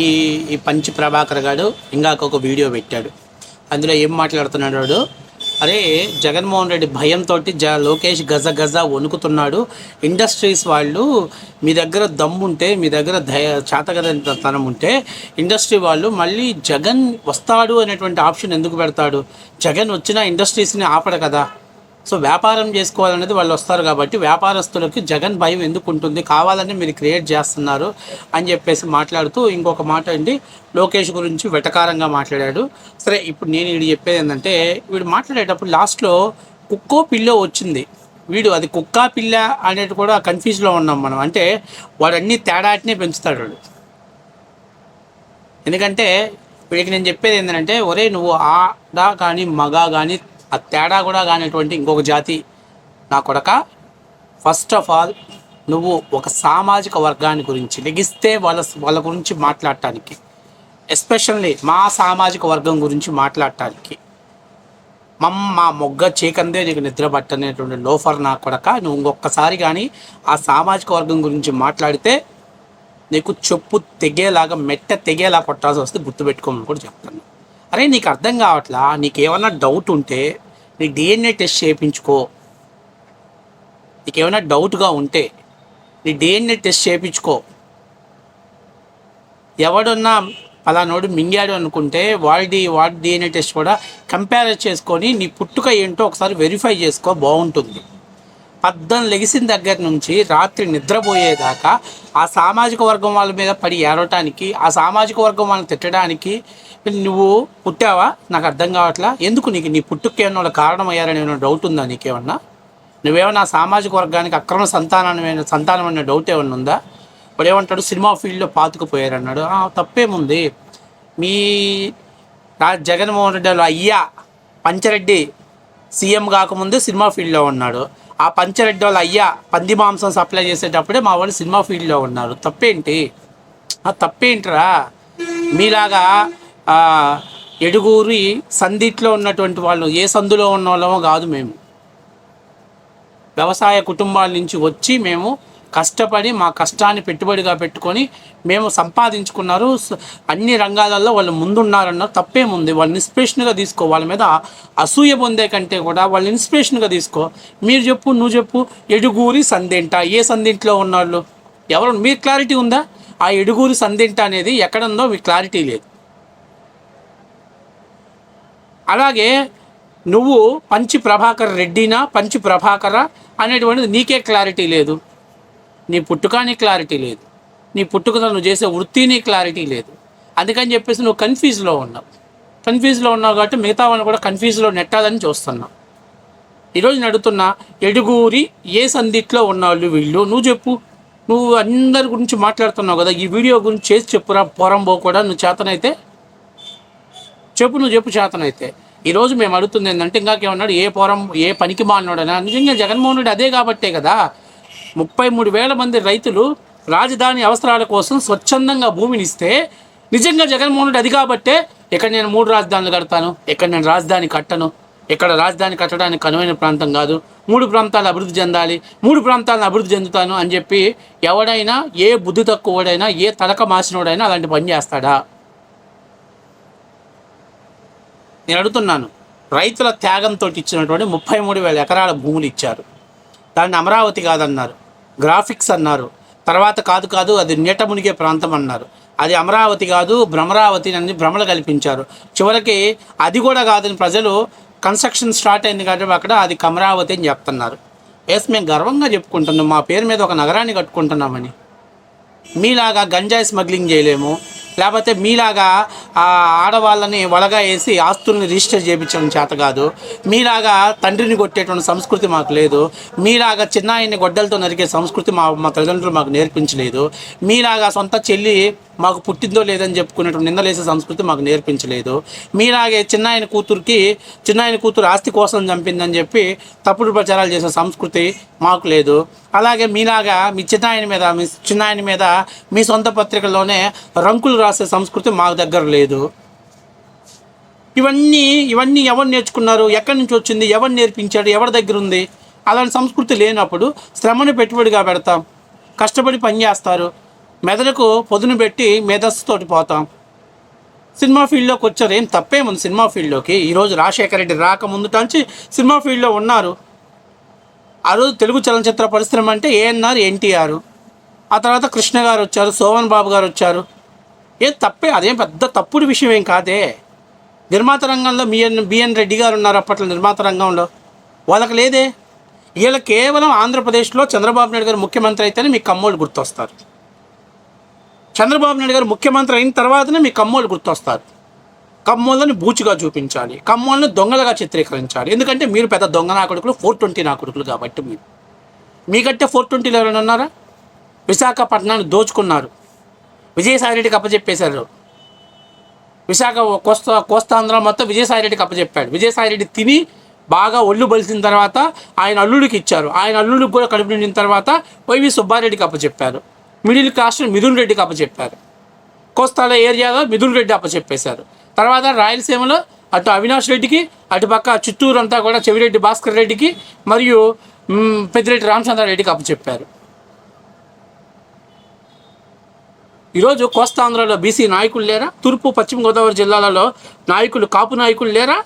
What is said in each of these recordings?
ఈ ఈ పంచి ప్రభాకర్ గారు ఇందాక ఒక వీడియో పెట్టాడు. అందులో ఏం మాట్లాడుతున్నాడు? వాడు అరే జగన్మోహన్ రెడ్డి భయంతో జ లోకేష్ గజ గజ వణుకుతున్నాడు. ఇండస్ట్రీస్ వాళ్ళు మీ దగ్గర దమ్ముంటే మీ దగ్గర దయ చేతగదతనం ఉంటే ఇండస్ట్రీ వాళ్ళు మళ్ళీ జగన్ వస్తాడు అనేటువంటి ఆప్షన్ ఎందుకు పెడతాడు? జగన్ వచ్చిన ఇండస్ట్రీస్ని ఆపడు కదా. సో వ్యాపారం చేసుకోవాలనేది వాళ్ళు వస్తారు కాబట్టి వ్యాపారస్తులకి జగన్ భయం ఎందుకు ఉంటుంది? కావాలని మీరు క్రియేట్ చేస్తున్నారు అని చెప్పేసి మాట్లాడుతూ ఇంకొక మాట అండి. లోకేష్ గురించి వెటకారంగా మాట్లాడాడు. సరే ఇప్పుడు నేను వీడు చెప్పేది ఏంటంటే వీడు మాట్లాడేటప్పుడు లాస్ట్లో కుక్కో పిల్లో వచ్చింది. వీడు అది కుక్క పిల్ల అనేది కూడా కన్ఫ్యూజ్లో ఉన్నాం మనం. అంటే వాడన్నీ తేడాటినే పెంచుతాడు వాడు. ఎందుకంటే వీడికి నేను చెప్పేది ఏంటంటే ఒరే నువ్వు ఆడ కానీ మగ కానీ ఆ తేడా కూడా కానిటువంటి ఇంకొక జాతి నా కొడక ఫస్ట్ ఆఫ్ ఆల్ నువ్వు ఒక సామాజిక వర్గాన్ని గురించి లెగిస్తే వాళ్ళ వాళ్ళ గురించి మాట్లాడటానికి ఎస్పెషల్లీ మా సామాజిక వర్గం గురించి మాట్లాడటానికి మమ్మ మా మొగ్గ చీకందే నీకు నిద్ర పట్టనేటువంటి లోఫర్ నా కొడక నువ్వు ఇంకొకసారి కానీ ఆ సామాజిక వర్గం గురించి మాట్లాడితే నీకు చెప్పు తెగేలాగా మెట్ట తెగేలా కొట్టాల్సి వస్తే గుర్తుపెట్టుకోమని కూడా చెప్తాను అరే నీకు అర్థం కావట్లా? నీకు ఏమన్నా డౌట్ ఉంటే నీ డిఎన్ఏ టెస్ట్ చేయించుకో. నీకు ఏమైనా డౌట్గా ఉంటే నీ డిఎన్ఏ టెస్ట్ చేయించుకో. ఎవడున్నా పలానోడు మింగాడు అనుకుంటే వాడి వాడి డిఎన్ఏ టెస్ట్ కూడా కంపేర్ చేసుకొని నీ పుట్టుక ఏంటో ఒకసారి వెరిఫై చేసుకో బాగుంటుంది. పద్దం లెగిసిన దగ్గర నుంచి రాత్రి నిద్రపోయేదాకా ఆ సామాజిక వర్గం వాళ్ళ మీద పడి ఏడవటానికి ఆ సామాజిక వర్గం వాళ్ళని తిట్టడానికి నువ్వు పుట్టావా? నాకు అర్థం కావట్లా? ఎందుకు నీకు నీ పుట్టుకు ఏమన్నా కారణం అయ్యారని ఏమైనా డౌట్ ఉందా నీకేమన్నా? నువ్వేమన్నా సామాజిక వర్గానికి అక్రమ సంతానమైన సంతానం అనే డౌట్ ఏమన్నా ఉందా? వాడు ఏమంటాడు సినిమా ఫీల్డ్లో పాతుకుపోయారన్నాడు తప్పేముంది? మీ రా జగన్మోహన్ రెడ్డి అయ్యా పంచరెడ్డి సీఎం కాకముందే సినిమా ఫీల్డ్లో ఉన్నాడు. ఆ పంచరెడ్డి వాళ్ళ అయ్యా పంది మాంసం సప్లై చేసేటప్పుడే మా వాళ్ళు సినిమా ఫీల్డ్లో ఉన్నారు. తప్పేంటి? ఆ తప్పేంటిరా? మీలాగా ఆ, ఎడుగూరి సందిట్లో ఉన్నటువంటి వాళ్ళు ఏ సందులో ఉన్న వాళ్ళమో కాదు మేము. వ్యవసాయ కుటుంబాల నుంచి వచ్చి మేము కష్టపడి మా కష్టాన్ని పెట్టుబడిగా పెట్టుకొని మేము సంపాదించుకున్నారు. అన్ని రంగాలలో వాళ్ళు ముందున్నారన్నారు తప్పేముంది. వాళ్ళు ఇన్స్పిరేషన్గా తీసుకో. వాళ్ళ మీద అసూయ పొందే కంటే కూడా వాళ్ళు ఇన్స్పిరేషన్గా తీసుకో. మీరు చెప్పు నువ్వు చెప్పు ఎడుగూరి సందేంట. ఏ సందేంట్లో ఉన్నాళ్ళు? ఎవరు? మీకు క్లారిటీ ఉందా? ఆ ఎడుగూరి సందేంట అనేది ఎక్కడుందో మీకు క్లారిటీ లేదు. అలాగే నువ్వు పంచి ప్రభాకర్ రెడ్డినా పంచి ప్రభాకర అనేటువంటిది నీకే క్లారిటీ లేదు. నీ పుట్టుకాని క్లారిటీ లేదు. నీ పుట్టుకతో నువ్వు చేసే వృత్తిని క్లారిటీ లేదు. అందుకని చెప్పేసి నువ్వు కన్ఫ్యూజ్లో ఉన్నావు. కన్ఫ్యూజ్లో ఉన్నావు కాబట్టి మిగతా వాళ్ళని కూడా కన్ఫ్యూజ్లో నెట్టాలని చూస్తున్నావు. ఈరోజు నడుతున్న అడుగుతున్నా ఎడుగూరి ఏ సందిట్లో ఉన్నవాళ్ళు వీళ్ళు? నువ్వు చెప్పు. నువ్వు అందరి గురించి మాట్లాడుతున్నావు కదా ఈ వీడియో గురించి చేసి చెప్పురా పోరంబో కూడా నువ్వు చేతనైతే? చెప్పు నువ్వు చెప్పు చేతనైతే. ఈరోజు మేము అడుగుతుంది ఏంటంటే ఇంకాకేమన్నాడు ఏ పోరం ఏ పనికి మాలినోడనా నిజంగా జగన్మోహన్ రెడ్డి అదే కాబట్టే కదా. ముప్పై మూడు వేల మంది రైతులు రాజధాని అవసరాల కోసం స్వచ్ఛందంగా భూమిని ఇస్తే నిజంగా జగన్మోహన్ రెడ్డి అది కాబట్టే ఇక్కడ నేను మూడు రాజధానులు కడతాను ఇక్కడ నేను రాజధాని కట్టను ఇక్కడ రాజధాని కట్టడానికి కనువైన ప్రాంతం కాదు మూడు ప్రాంతాలు అభివృద్ధి చెందాలి మూడు ప్రాంతాలను అభివృద్ధి చెందుతాను అని చెప్పి ఎవడైనా ఏ బుద్ధి తక్కువడైనా ఏ తలక మాసినోడైనా అలాంటి పని చేస్తాడా? నేను అడుగుతున్నాను రైతుల త్యాగంతో ఇచ్చినటువంటి ముప్పై మూడు వేల ఎకరాల భూములు ఇచ్చారు. దాన్ని అమరావతి కాదన్నారు. గ్రాఫిక్స్ అన్నారు. తర్వాత కాదు కాదు అది నీట మునిగే ప్రాంతం అన్నారు. అది అమరావతి కాదు భ్రమరావతి అని భ్రమలు కల్పించారు. చివరికి అది కూడా కాదని ప్రజలు కన్స్ట్రక్షన్ స్టార్ట్ అయింది కాబట్టి అక్కడ అది కమరావతి అని చెప్తున్నారు. ఎస్ మేము గర్వంగా చెప్పుకుంటున్నాం. మా పేరు మీద ఒక నగరాన్ని కట్టుకుంటున్నామని. మీలాగా గంజాయి స్మగ్లింగ్ చేయలేము. లేకపోతే మీలాగా ఆ ఆడవాళ్ళని వలగా వేసి ఆస్తుల్ని రిజిస్టర్ చేయించడం చేత కాదు. మీలాగా తండ్రిని కొట్టేటువంటి సంస్కృతి మాకు లేదు. మీలాగా చిన్నాయన్ని గొడ్డలతో నరికే సంస్కృతి మా మా తల్లిదండ్రులు మాకు నేర్పించలేదు. మీలాగా సొంత చెల్లి మాకు పుట్టిందో లేదని చెప్పుకునేటువంటి నిందలేసే సంస్కృతి మాకు నేర్పించలేదు. మీలాగే చిన్నాయన కూతురికి చిన్నాయన కూతురు ఆస్తి కోసం చంపిందని చెప్పి తప్పుడు ప్రచారాలు చేసే సంస్కృతి మాకు లేదు. అలాగే మీలాగా మీ చిన్నాయన మీద మీ చిన్నాయన మీద మీ సొంత పత్రికల్లోనే రంకులు రాసే సంస్కృతి మాకు దగ్గర లేదు. ఇవన్నీ ఇవన్నీ ఎవరు నేర్చుకున్నారు? ఎక్కడి నుంచి వచ్చింది? ఎవరు నేర్పించాడు ఎవరి దగ్గర ఉంది? అలాంటి సంస్కృతి లేనప్పుడు శ్రమను పెట్టుబడిగా పెడతాం. కష్టపడి పని చేస్తారు. మెదడుకు పొదును పెట్టి మేధస్సుతోటి పోతాం. సినిమా ఫీల్డ్లోకి వచ్చారు. ఏం తప్పేముంది సినిమా ఫీల్డ్లోకి? ఈరోజు రాజశేఖర రెడ్డి రాకముందు నుంచి సినిమా ఫీల్డ్లో ఉన్నారు. ఆ రోజు తెలుగు చలనచిత్ర పరిశ్రమ అంటే ఏఎన్ఆర్ ఎన్టీఆర్. ఆ తర్వాత కృష్ణ గారు వచ్చారు సోమన్ బాబు గారు వచ్చారు. ఏం తప్పే అదేం పెద్ద తప్పుడు విషయం ఏం కాదే. నిర్మాత రంగంలో బిఎన్ బిఎన్ రెడ్డి గారు ఉన్నారు అప్పట్లో నిర్మాత రంగంలో. వాళ్ళకి లేదే. వీళ్ళ కేవలం ఆంధ్రప్రదేశ్లో చంద్రబాబు నాయుడు గారు ముఖ్యమంత్రి అయితేనే మీకు కమ్మోళ్ళు గుర్తొస్తారు. చంద్రబాబు నాయుడు గారు ముఖ్యమంత్రి అయిన తర్వాతనే మీ కమ్మోళ్ళు గుర్తొస్తారు. కమ్మోళ్ళని బూచిగా చూపించాలి. కమ్మోళ్ళని దొంగలుగా చిత్రీకరించాలి. ఎందుకంటే మీరు పెద్ద దొంగ నా కొడుకులు ఫోర్ ట్వంటీ నా కొడుకులు కాబట్టి మీరు. మీకంటే ఫోర్ ట్వంటీలో ఎవరైనా ఉన్నారా? విశాఖపట్నాన్ని దోచుకున్నారు. విజయసాయిరెడ్డికి అప్పచెప్పేశారు విశాఖ కోస్తా కోస్తాంధ్ర మొత్తం విజయసాయిరెడ్డికి అప్పచెప్పాడు విజయసాయిరెడ్డి తిని బాగా ఒళ్ళు బలిసిన తర్వాత ఆయన అల్లుడికి ఇచ్చారు. ఆయన అల్లుడికి కూడా కడుపు నిండిన తర్వాత వైవి సుబ్బారెడ్డికి అప్పచెప్పారు మిడిల్ కాస్ట్ మిథున్ రెడ్డికి అప్పచెప్పారు కోస్తాల ఏరియాలో మిథున్ రెడ్డి అప్పచెప్పేశారు తర్వాత రాయలసీమలో అటు అవినాష్ రెడ్డికి అటు పక్క చిత్తూరు అంతా కూడా చెవిరెడ్డి భాస్కర్ రెడ్డికి మరియు పెద్దిరెడ్డి రామచంద్రారెడ్డికి అప్పచెప్పారు ఈరోజు కోస్తాంధ్రలో బీసీ నాయకులు లేరా? తూర్పు పశ్చిమ గోదావరి జిల్లాలలో నాయకులు కాపు నాయకులు లేరా?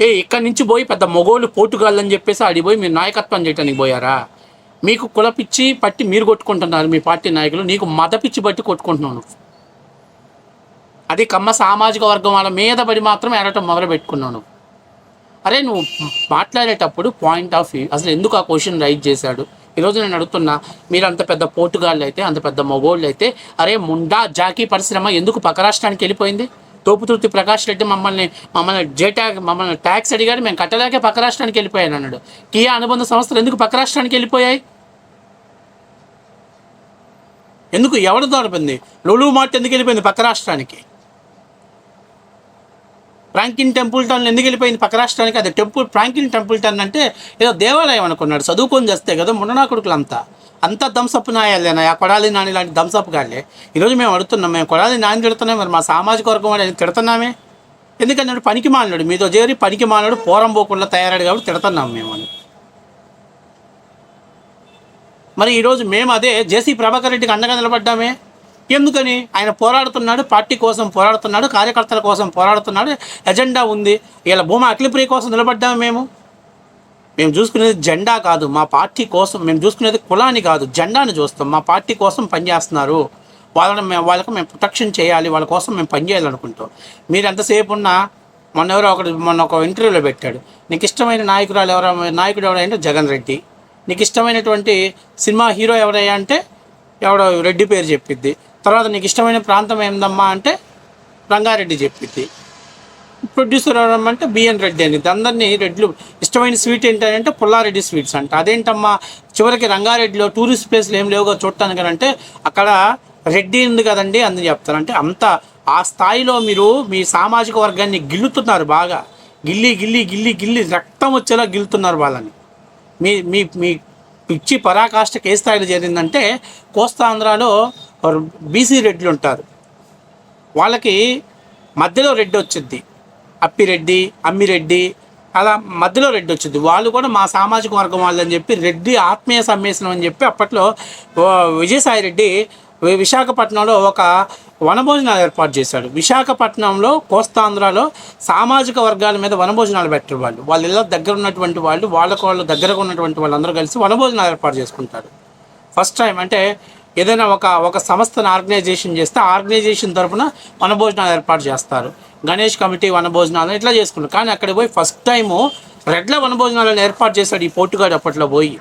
ఏ ఇక్కడి నుంచి పోయి పెద్ద మొగోళ్ళు పోటుగాళ్ళు అని చెప్పేసి ఆడిపోయి పోయి మీరు నాయకత్వం చేయడానికి పోయారా? మీకు కులపిచ్చి పట్టి మీరు కొట్టుకుంటున్నారు మీ పార్టీ నాయకులు. నీకు మత పిచ్చి బట్టి కొట్టుకుంటున్నావు అది కమ్మ సామాజిక వర్గం వాళ్ళ మీద పడి మాత్రం ఏడటం మొదలు పెట్టుకున్నావు అరే నువ్వు మాట్లాడేటప్పుడు పాయింట్ ఆఫ్ వ్యూ అసలు ఎందుకు ఆ క్వశ్చన్ రైజ్ చేశాడు? ఈరోజు నేను అడుగుతున్నా మీరు అంత పెద్ద పోటుగాళ్ళు అయితే అంత పెద్ద మొగోళ్ళు అయితే అరే ముండా జాకీ పరిశ్రమ ఎందుకు పక్క రాష్ట్రానికి వెళ్ళిపోయింది? తోపుతుర్తి ప్రకాష్ రెడ్డి మమ్మల్ని మమ్మల్ని జేటాగ్ మమ్మల్ని ట్యాక్స్ అడిగాడు మేము కట్టలేకే పక్క రాష్ట్రానికి వెళ్ళిపోయాను అన్నాడు. కియా అనుబంధ సంస్థలు ఎందుకు పక్క రాష్ట్రానికి వెళ్ళిపోయాయి? ఎందుకు ఎవరు దొరిపింది లొలు మార్ట్ ఎందుకు వెళ్ళిపోయింది పక్క రాష్ట్రానికి? ఫ్రాంకిన్ టెంపుల్టన్ ఎందుకు వెళ్ళిపోయింది? పక్క రాష్ట్రానికి అది టెంపుల్ ఫ్రాంకిన్ టెంపుల్టన్ అంటే ఏదో దేవాలయం అనుకున్నాడు. చదువుకొని చేస్తే కదా ముననా కొడుకులు అంతా అంతా దంసప్ నాయాలేనా ఆ కొడాలి నాని లాంటి దంసప్ గాళ్ళే. ఈరోజు మేము అడుగుతున్నాం మేము కొడాలి నాని తిడుతున్నాం మరి మా సామాజిక వర్గం వాడు తిడుతున్నామే? ఎందుకంటే పనికి మాలినాడు. మీతో చేరి పనికి మాలినాడు పోరం పోకుండా తయారాడు కాబట్టి తిడుతున్నాం మేము అని. మరి ఈరోజు మేము అదే జేసీ ప్రభాకర్ రెడ్డికి అండగా నిలబడ్డామే? ఎందుకని? ఆయన పోరాడుతున్నాడు పార్టీ కోసం పోరాడుతున్నాడు కార్యకర్తల కోసం పోరాడుతున్నాడు ఎజెండా ఉంది. ఇలా భూమా అఖిలప్రియ కోసం నిలబడ్డాము మేము. మేము చూసుకునేది జెండా కాదు మా పార్టీ కోసం మేము చూసుకునేది కులాన్ని కాదు జెండాని చూస్తాం. మా పార్టీ కోసం పనిచేస్తున్నారు. వాళ్ళని మేము వాళ్ళకి మేము ప్రొటెక్షన్ చేయాలి వాళ్ళ కోసం మేము పనిచేయాలనుకుంటాం. మీరు ఎంతసేపు ఉన్నా మొన్న ఎవరో ఒకటి మొన్న ఒక ఇంటర్వ్యూలో పెట్టాడు. నీకు ఇష్టమైన నాయకురాలు ఎవరో నాయకుడు ఎవరంటే జగన్ రెడ్డి. నీకు ఇష్టమైనటువంటి సినిమా హీరో ఎవరయ్యా? అంటే ఎవడో రెడ్డి పేరు చెప్పిద్ది. తర్వాత నీకు ఇష్టమైన ప్రాంతం ఏందమ్మా అంటే రంగారెడ్డి చెప్పింది ప్రొడ్యూసర్ అంటే బిఎన్ రెడ్డి అని. అందరినీ రెడ్లు ఇష్టమైన స్వీట్ ఏంటంటే పుల్లారెడ్డి స్వీట్స్ అంట. అదేంటమ్మా చివరికి రంగారెడ్డిలో టూరిస్ట్ ప్లేస్లు ఏం లేవుగా చూడటానికి అంటే అక్కడ రెడ్డి ఉంది కదండి అందుని చెప్తారు. అంటే అంత ఆ స్థాయిలో మీరు మీ సామాజిక వర్గాన్ని గిల్లుతున్నారు బాగా. గిల్లి గిల్లి గిల్లి గిల్లి రక్తం వచ్చేలా గిల్లుతున్నారు వాళ్ళని. మీ మీ మీ పిచ్చి పరాకాష్ఠకి ఏ స్థాయిలో జరిగిందంటే కోస్తాంధ్రాలో బీసీ రెడ్లు ఉంటారు. వాళ్ళకి మధ్యలో రెడ్డి వచ్చింది. అప్పిరెడ్డి అమ్మిరెడ్డి అలా మధ్యలో రెడ్డి వచ్చింది. వాళ్ళు కూడా మా సామాజిక వర్గం వాళ్ళు అని చెప్పి రెడ్డి ఆత్మీయ సమ్మేశనం అని చెప్పి అప్పట్లో విజయసాయి రెడ్డి విశాఖపట్నంలో ఒక వనభోజనాలు ఏర్పాటు చేశాడు. విశాఖపట్నంలో కోస్తాంధ్రలో సామాజిక వర్గాల మీద వనభోజనాలు పెట్టరు వాళ్ళు. వాళ్ళ ఇళ్ళ దగ్గర ఉన్నటువంటి వాళ్ళు వాళ్ళకు వాళ్ళు దగ్గరగా ఉన్నటువంటి వాళ్ళందరూ కలిసి వనభోజనాలు ఏర్పాటు చేసుకుంటారు. ఫస్ట్ టైం అంటే ఏదైనా ఒక ఒక సంస్థను ఆర్గనైజేషన్ చేస్తే ఆర్గనైజేషన్ తరఫున వనభోజనాలు ఏర్పాటు చేస్తారు. గణేష్ కమిటీ వనభోజనాలు ఇట్లా చేసుకుంటారు. కానీ అక్కడ పోయి ఫస్ట్ టైము రెడ్ల వనభోజనాలను ఏర్పాటు చేశాడు ఈ పోర్టుగాడు అప్పట్లో పోయి.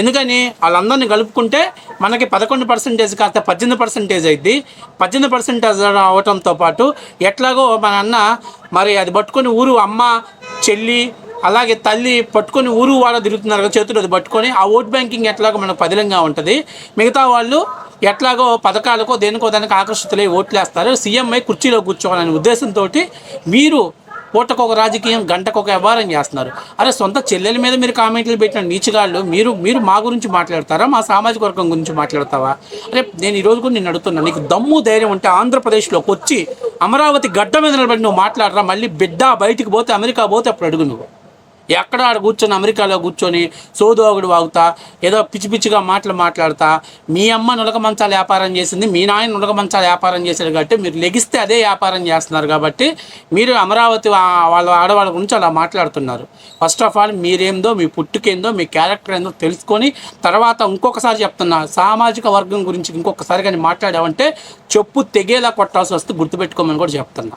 ఎందుకని? వాళ్ళందరినీ కలుపుకుంటే మనకి పదకొండు పర్సెంటేజ్ కాస్త పద్దెనిమిది పర్సెంటేజ్ అయింది పద్దెనిమిది పర్సెంటేజ్ అవటంతో పాటు ఎట్లాగో మన అన్న మరి అది పట్టుకొని ఊరు అమ్మ చెల్లి అలాగే తల్లి పట్టుకొని ఊరు వాళ్ళ తిరుగుతున్నారు కదా చేతులు అది పట్టుకొని ఆ ఓట్ బ్యాంకింగ్ ఎట్లాగో మనకు పదిలంగా ఉంటుంది. మిగతా వాళ్ళు ఎట్లాగో పథకాలకో దేనికో దానికి ఆకర్షితులై ఓట్లు వేస్తారు కుర్చీలో కూర్చోవాలనే ఉద్దేశంతో మీరు పూటకొక రాజకీయం గంటకొక వ్యవహారం చేస్తున్నారు. అరే సొంత చెల్లెల మీద మీరు కామెంట్లు పెట్టిన నీచుగాళ్ళు మీరు మీరు మా గురించి మాట్లాడతారా? మా సామాజిక వర్గం గురించి మాట్లాడతావా? అరే నేను ఈ రోజు కూడా నేను అడుగుతున్నా నీకు దమ్ము ధైర్యం ఉంటే ఆంధ్రప్రదేశ్లోకి వచ్చి అమరావతి గడ్డ మీద నిలబడి నువ్వు మాట్లాడరా? మళ్ళీ బిడ్డ బయటికి పోతే అమెరికా పోతే అప్పుడు అడుగు నువ్వు. ఎక్కడ ఆడ కూర్చొని అమెరికాలో కూర్చొని సోదోగుడు వాగుతా ఏదో పిచ్చి పిచ్చిగా మాటలు మాట్లాడతా. మీ అమ్మ నులక మంచాల వ్యాపారం చేసింది మీ నాయన నులక మంచాల వ్యాపారం చేశాడు కాబట్టి మీరు లెగిస్తే అదే వ్యాపారం చేస్తున్నారు కాబట్టి మీరు అమరావతి వాళ్ళ ఆడవాళ్ళ గురించి అలా మాట్లాడుతున్నారు. ఫస్ట్ ఆఫ్ ఆల్ మీరేందో మీ పుట్టుకేందో మీ క్యారెక్టర్ ఏందో తెలుసుకొని తర్వాత ఇంకొకసారి చెప్తున్నా సామాజిక వర్గం గురించి ఇంకొకసారి కానీ మాట్లాడావంటే చెప్పు తెగేలా కొట్టాల్సి వస్తే గుర్తుపెట్టుకోమని కూడా చెప్తున్నా.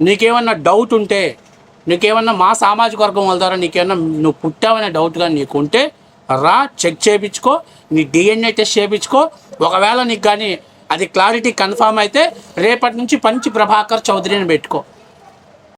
నీకేమన్నా డౌట్ ఉంటే నీకేమన్నా మా సామాజిక వర్గం వాళ్ళ ద్వారా నీకేమన్నా నువ్వు పుట్టావనే డౌట్ కానీ నీకు ఉంటే రా చెక్ చేయించుకో నీ డిఎన్ఏ టెస్ట్ చేయించుకో. ఒకవేళ నీకు కానీ అది క్లారిటీ కన్ఫామ్ అయితే రేపటి నుంచి పంచి ప్రభాకర్ చౌదరిని పెట్టుకో.